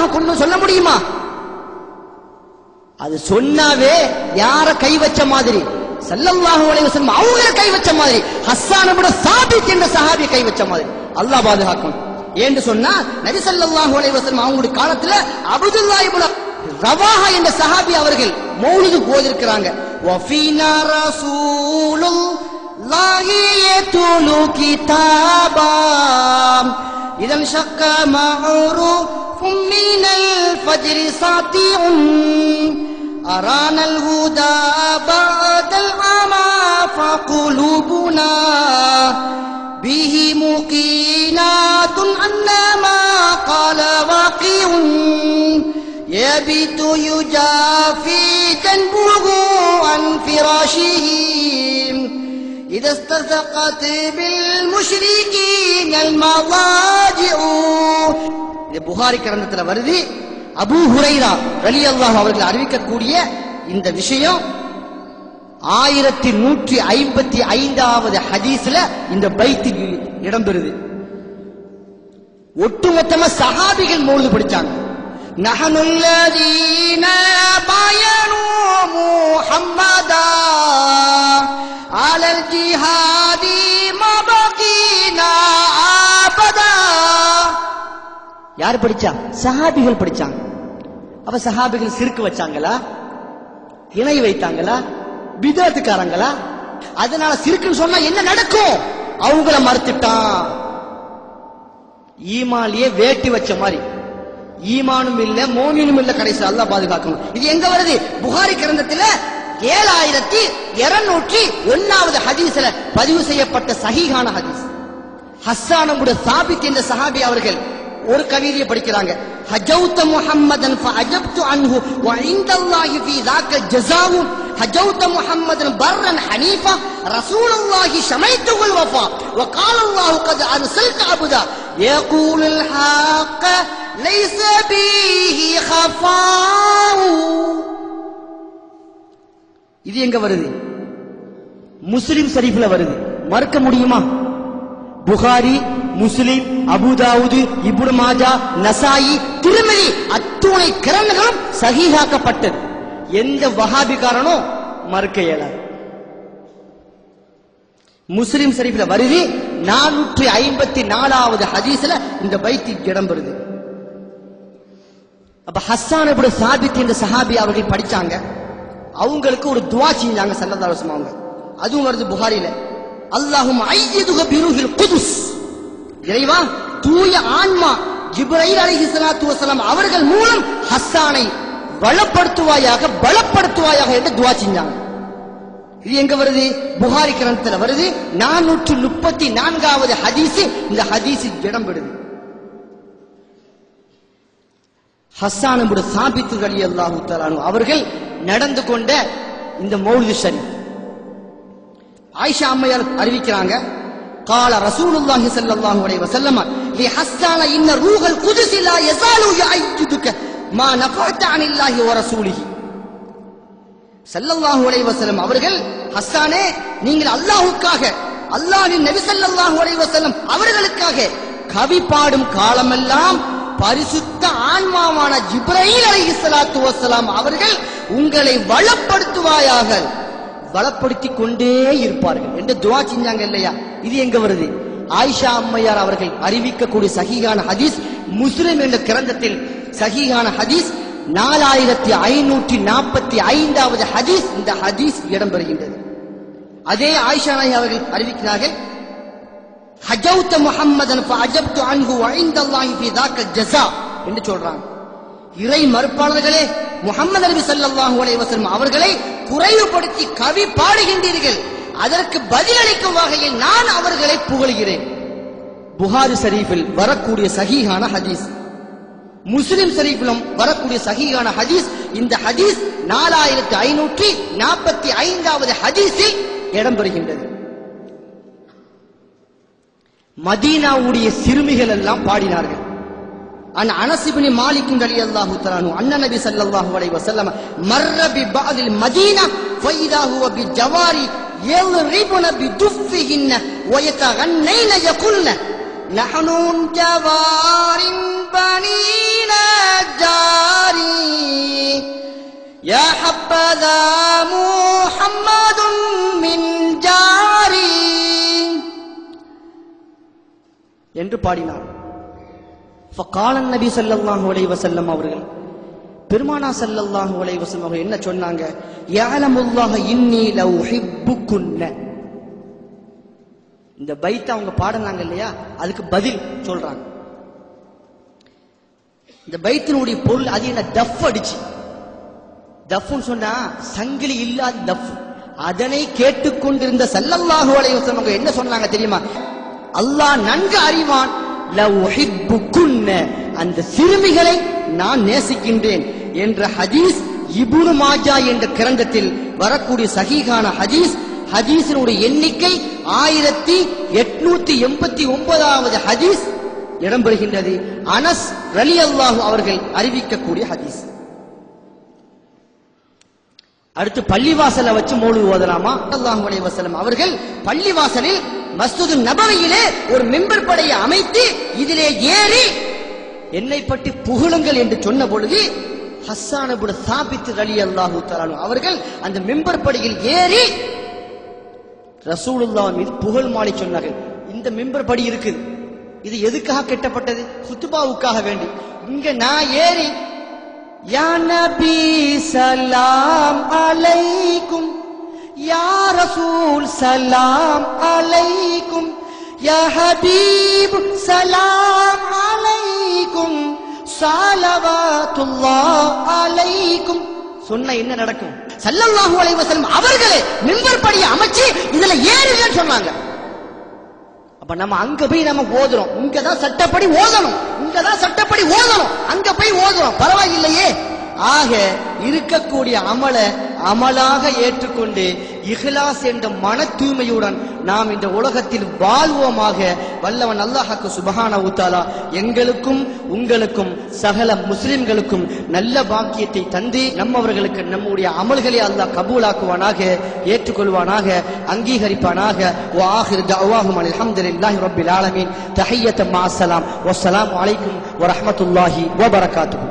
அல்லாஹ் கொண்டு சொல்ல முடியுமா? அது சொன்னாவே யார கை வச்ச மாதிரி? சல்லல்லாஹு அலைஹி வஸல்லம் அவங்கள கை வச்ச மாதிரி. ஹஸ்ஸான் இப்னு சாபித் என்ற சஹாபி கை வச்ச மாதிரி. அல்லாஹ் பாதுகாக்கும். ஏன்னு சொன்னா நபி சல்லல்லாஹு அலைஹி வஸல்லம் அவங்களுடைய காலத்துல அப்துல்லாஹ் இப்னு ரவாஹா என்ற சஹாபி அவர்கள் மௌலிது போதிருக்கிறாங்க. வஃபீனா ரசூலுல்லாஹி யதுலு கிதாபா إذا انشق معروف من الفجر ساطع أرانا الهدى بعد العمى فقلوبنا به مقينات أن ما قال واقع. يبيت يجافي تنبوه عن فراشه. إذا استرزقت بالمشركين المضار புகாரி கிரந்தத்துல வருது. அபூ ஹுரைரா ரலியல்லாஹு அவர்கள் அறிவிக்கக்கூடிய இந்த விஷயம் ஆயிரத்தி நூற்றி ஐம்பத்தி ஐந்தாவது ஹதீஸ்ல இந்த பைத்துக்கு இடம்பெறுது. ஒட்டுமொத்தமா சஹாபிகள் மூழ்கு படிச்சாங்க. நஹனுல்லதீன பயனோ முஹம்மதா அலல் ஜிஹாதி யார் படிச்சா? சஹாபிகள் படிச்சாங்க. அப்ப சஹாபிகள் சிறுக்கு வச்சாங்களா? இணை வைத்தாங்களா? விதத்துக்காரங்களா அதனால சிறுக்குன்னு சொன்னா என்ன நடக்கும்? அவங்கள மறுத்துட்டான். ஈமாலியே வேட்டி வச்ச மாதிரி. ஈமானும் இல்ல மோமினும் இல்ல கடைசி அல்லாஹ் பாதுகாக்கணும். இது எங்க வருது? புகாரி கிரந்தத்துல ஏழாயிரத்தி இருநூற்றி ஒன்னாவது ஹதீஸ்ல பதிவு செய்யப்பட்ட சஹிகான ஹதீஸ். ஹஸ்ஸானமுடைய சாபித் என்ற சஹாபி அவர்கள் ஒரு கவிதையை படிக்கிறாங்க ஹஜௌத முஹம்மதன் ஃபஅஜப்து அன்ஹு வ இன்தல்லாஹி ஃபீ ذاك الجزاء هجوت محمدا برا حنيفا رسول الله شميته الوفاء وقال الله قد ارسلت عبدا يقول الحق ليس به خفاء இது எங்க வருது முஸ்லிம் ஷரீஃப்ல வருது மறுக்க முடியுமா புகாரி முஸ்லிம் அபுதாவுது இப்னு மாஜா நசாயி திருமதி அத்துணை கிரண்களும் சகிஹாக்கப்பட்டது எந்த வகாபிகாரனும் மறுக்க இயலாது. முஸ்லிம் ஷரீஃப்ல வருது நானூற்றி ஐம்பத்தி நாலாவது ஹதீஸ்ல இந்த பைத்தி இடம் அப்ப ஹஸ்ஸான் இப்படி சாபித் என்ற சஹாபி அவர்கள் படிச்சாங்க. அவங்களுக்கு ஒரு துவா செஞ்சாங்க சல்லல்லாஹு அவங்க. அதுவும் வருது புகாரில. அல்லாஹும் ஐயதுக பிருகில் குதுஸ். இறைவா தூய ஆன்மா ஜிப்ரைல் அலைஹிஸ்ஸலாத்து வசலாம் அவர்கள் மூலம் ஹஸ்ஸானை வளப்படுத்துவாயாக பலப்படுத்துவாயாக என்று துவா செஞ்சாங்க. இது எங்க வருது? புகாரி கிரந்தத்துல வருது. நானூற்று முப்பத்தி நான்காவது ஹதீஸ் இந்த ஹதீஸு இடம் பெறுது ஹஸ்ஸானுடைய சாபித்து அலி அல்லாஹு தலானு அவர்கள் நடந்து கொண்ட இந்த மௌலிது ஷரீஃப் ஆயிஷா அம்மையார் அறிவிக்கிறாங்க قال رسول الله صلى الله عليه وسلم لحسان ان روح القدس لا يزال يعيدك ما نفعت عن الله ورسوله ஸல்லல்லாஹு அலைஹி வஸல்லம் அவர்கள் ஹஸ்ஸானே நீங்கள் அல்லாஹ்வுக்காக அல்லாஹ்வின் நபி ஸல்லல்லாஹு அலைஹி வஸல்லம் அவர்களுக்காக கவி பாடும் காலமெல்லாம் பரிசுத்த ஆன்மாவான ஜிப்ரீல் அலைஹிஸ்ஸலாத்து வஸ்ஸலாம் அவர்கள் உங்களை வளப்படுத்துவாயாக பலப்படுத்தி கொண்டே இருப்பார்கள் என்று துவா செஞ்சாங்க இல்லையா? இது எங்க வருது? ஆயிஷா அம்மையார் அவர்கள் அறிவிக்கக்கூடிய சகிகான ஹதீஸ் முஸ்லிம் என்ற கிரந்தத்தில் சகிகான ஹதீஸ் நாலாயிரத்தி ஐநூற்றி நாற்பத்தி ஐந்தாவது ஹதீஸ் இந்த ஹதீஸ் இடம் பெறுகின்றது அதே ஆயிஷா நாய் அவர்கள் அறிவிக்கிறார்கள் ஹஜௌத்த முஹம்மதன் அஜப்து அன்ஹு அழிந்தல்லாஹி ஃபி தாக்க ஜஸா என்று சொல்றாங்க. இறை மறுப்பாளர்களே முகமது நபி சல்லாஹூ அலைவசம் அவர்களை குறைவுபடுத்தி கவி பாடுகின்றீர்கள். அதற்கு பதிலளிக்கும் வகையில் நான் அவர்களை புகழ்கிறேன். புகாரி ஷரீஃபில் வரக்கூடிய சகிஹான ஹதீஸ். முஸ்லிம் ஷரீஃபிலும் வரக்கூடிய சகிஹான ஹதீஸ். இந்த ஹதீஸ் நாலாயிரத்தி ஐநூற்றி நாற்பத்தி ஐந்தாவது ஹதீஸில் இடம்பெறுகின்றது. மதீனாவுடைய சிறுமிகள் எல்லாம் பாடினார்கள். عن انس بن مالك رضي الله تعالى عنه ان النبي صلى الله عليه وسلم مر ببعض المدينه فاذا هو بالجوار يضربن بدفهن ويتغنين يقولن نحن جوار بنينا جاري يا حبذا محمد من جاري என்று பாடினான் ஃபகாலன் நபி சல்லல்லாஹு அலைஹி வஸல்லம் அவர்கள் பெருமானா சல்லல்லாஹு அலைஹி வஸல்லம் அவர்கள் என்ன சொன்னாங்க? யஅலமுல்லாஹ இன்னி லவ் ஹிப்புக்குன்ன. இந்த பைத்தை அவங்க பாடினாங்க இல்லையா? அதுக்கு பதில் சொல்றாங்க. இந்த பைத்தினுடைய பொருள் அது என்ன? டஃப் அடிச்சு. டஃப்னு சொன்னா சங்கிலி இல்லாத டஃப். அதனை கேட்டுக்கொண்டிருந்த செல்லல்லாஹு அலைஹி வஸல்லம் என்ன சொன்னாங்க தெரியுமா? அல்லாஹ் நன்கு அறிவான். அந்த சிறுமிகளை நான் நேசிக்கின்றேன் என்ற ஹதீஸ் இபுனு மாஜா என்ற கிரந்தத்தில் வரக்கூடிய சகிகான ஹதீஸ். ஹதீஸினுடைய எண்ணிக்கை ஆயிரத்தி எட்நூத்தி எண்பத்தி ஒன்பதாவது ஹதீஸ் இடம்பெறுகின்றது. அனஸ் ரலி அல்லாஹு அவர்கள் அறிவிக்கக்கூடிய ஹதீஸ். அடுத்து பள்ளிவாசலை வச்சு மோடு ஓதலாமா? அல்லாஹு அலைவாசலம் அவர்கள் பள்ளிவாசலில் மஸ்ஜிது நபவையிலே ஒரு மெம்பர் படையை அமைத்து இதிலே ஏறி என்னை பற்றி புகழுங்கள் என்று சொன்ன பொழுது ஹஸ்ஸான் சாபித்து அலி ரலி அல்லாஹு தஆலா அவர்கள் அந்த மெம்பர் படையில் ஏறி ரசூலுல்லா மீது புகழ் மாலை சொன்னார்கள். இந்த மெம்பர் படி இருக்குது இது எதுக்காக கெட்டப்பட்டது? சுத்துபாவுக்காக வேண்டி. இங்க நான் ஏறி யா நபி சலாம் அலைக்கும் சலாம் அலைக்கும் யா ஹபீப் சலாம் அலைக்கும் ஸலவாத்துல்லாஹ் அலைக்கும் சொன்ன என்ன நடக்கும்? சல்லல்லாஹு அலைஹி வஸல்லம் அவர்களே மிம்பர் படி அமைச்சு இதுல ஏறுங்கன்னு சொன்னாங்க. அப்ப நம்ம அங்க போய் நம்ம ஓதுறோம். இங்கதான் சட்டப்படி ஓதணும். இங்கதான் சட்டப்படி ஓதணும். அங்க போய் ஓதுறோம். பரவாயில்லையே. ஆக இருக்கக்கூடிய அமலை அமலாக ஏற்றுக்கொண்டு இஹ்லாஸ் என்ற மன தூய்மையுடன் நாம் இந்த உலகத்தில் வாழ்வோமாக வல்லவன் அல்லாஹாக்கு சுபஹான உத்தாலா எங்களுக்கும் உங்களுக்கும் சகல முஸ்லிம்களுக்கும் நல்ல பாக்கியத்தை தந்து நம்மவர்களுக்கு நம்முடைய அமல்களை அல்லாஹ் கபூலாக்குவானாக ஏற்றுக்கொள்வானாக அங்கீகரிப்பானாக. வாஹிர் தஅவாஹும் அல்ஹம்துலில்லாஹி ரப்பில் ஆலமீன். தஹியத்தம் மஅஸ்ஸலாம் வஸ்ஸலாமு அலைக்கும் வரஹ்மத்துல்லாஹி வபரகாத்துஹு.